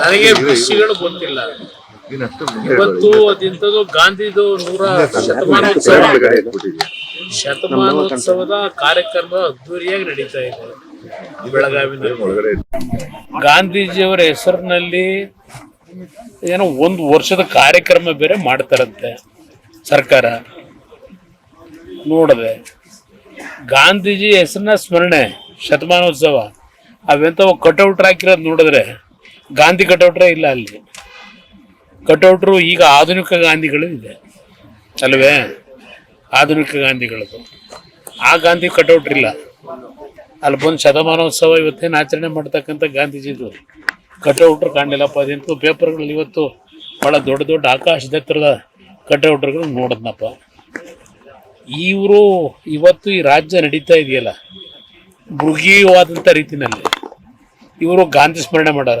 ನನಗೆ ವಿಷಯಗಳು ಗೊತ್ತಿಲ್ಲ. ಇವತ್ತು ಅದಿಂತದ್ದು ಗಾಂಧಿದು ನೂರ ಶತಮಾನೋತ್ಸವ ಶತಮಾನೋತ್ಸವದ ಕಾರ್ಯಕ್ರಮ ಅದ್ದೂರಿಯಾಗಿ ನಡೀತಾ ಇದೆ. ಬೆಳಗಾವಿನಲ್ಲಿ. ಗಾಂಧೀಜಿಯವರ ಹೆಸರಿನಲ್ಲಿ ಏನೋ ಒಂದು ವರ್ಷದ ಕಾರ್ಯಕ್ರಮ ಬೇರೆ ಮಾಡ್ತಾರಂತೆ ಸರ್ಕಾರ. ನೋಡದೆ. ಗಾಂಧೀಜಿ ಹೆಸರನ್ನ ಸ್ಮರಣೆ ಶತಮಾನೋತ್ಸವ ಅವೆಂಥವು ಕಟ್ಔಟ್ ಹಾಕಿರೋದು ನೋಡಿದ್ರೆ ಗಾಂಧಿ ಕಟೌಟ್ರೇ ಇಲ್ಲ ಅಲ್ಲಿ. ಕಟೌಟ್ರು ಈಗ ಆಧುನಿಕ ಗಾಂಧಿಗಳು ಇದೆ. ಅಲ್ವೇ? ಆಧುನಿಕ ಗಾಂಧಿಗಳದು. ಆ ಗಾಂಧಿ ಕಟೌಟ್ರ್ ಇಲ್ಲ ಅಲ್ಲಿ ಬಂದು ಶತಮಾನೋತ್ಸವ ಇವತ್ತೇನು ಆಚರಣೆ ಮಾಡ್ತಕ್ಕಂಥ ಗಾಂಧೀಜಿದು. ಕಟೌಟ್ರು ಕಾಣಲಿಲ್ಲಪ್ಪ ಅದಂತೂ ಪೇಪರ್ಗಳಲ್ಲಿ ಇವತ್ತು ಭಾಳ ದೊಡ್ಡ ದೊಡ್ಡ ಆಕಾಶದ ಹತ್ತಿರದ ಕಟೌಟ್ರುಗಳು ನೋಡಿದ್ನಪ್ಪ. ಇವರು ಇವತ್ತು ಈ ರಾಜ್ಯ ನಡೀತಾ ಇದೆಯಲ್ಲ. ಮೃಗೀಯವಾದಂಥ ರೀತಿನಲ್ಲಿ. ಇವರು ಗಾಂಧಿ ಸ್ಮರಣೆ ಮಾಡಾರ?